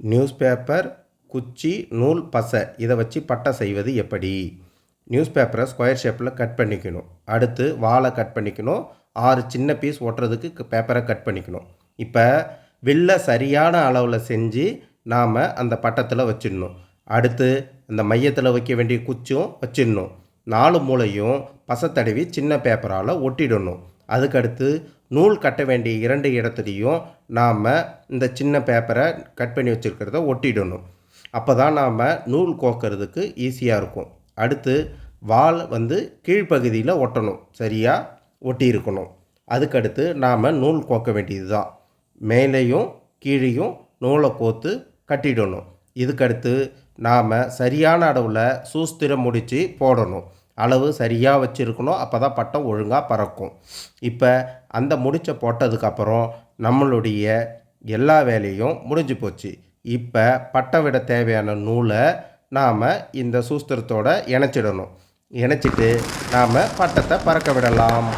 News paper குச்சி நூல் பசை. இதை வச்சு பட்டை செய்வது எப்படி? நியூஸ் பேப்பரை ஸ்கொயர் ஷேப்பில் கட் பண்ணிக்கணும். அடுத்து வாழை கட் பண்ணிக்கணும். ஆறு சின்ன பீஸ் ஒட்டுறதுக்கு பேப்பரை கட் பண்ணிக்கணும். இப்போ வில்ல சரியான அளவில் செஞ்சு நாம் அந்த பட்டத்தில் வச்சிடணும். அடுத்து அந்த மையத்தில் வைக்க வேண்டிய குச்சும் வச்சிடணும். நாலு மூளையும் பசத்தடவி தடவி சின்ன பேப்பரால் ஒட்டிடணும். அதுக்கடுத்து நூல் கட்ட வேண்டிய இரண்டு இடத்துலையும் நாம் இந்த சின்ன பேப்பரை கட் பண்ணி வச்சுருக்கிறத ஒட்டிடணும். அப்போ தான் நாம் நூல் கோக்கிறதுக்கு ஈஸியாக இருக்கும். அடுத்து வால் வந்து கீழ்ப்பகுதியில் ஒட்டணும். சரியாக ஒட்டியிருக்கணும். அதுக்கடுத்து நாம் நூல் கோக்க வேண்டியது தான் மேலேயும் கீழேயும் நூலை கோத்து கட்டிடணும். இதுக்கடுத்து நாம் சரியான அளவில் சூஸ்திரம் முடித்து போடணும். அளவு சரியாக வச்சுருக்கணும் அப்போ தான் பட்டம் ஒழுங்காக பறக்கும். இப்போ அந்த முடிச்ச போட்டதுக்கப்புறம் நம்மளுடைய எல்லா வேலையும் முடிஞ்சு போச்சு. இப்போ பட்டம் விட தேவையான நூலை நாம் இந்த சூஸ்திரத்தோட இணைச்சிடணும். இணைச்சிட்டு நாம் பட்டத்தை பறக்க விடலாம்.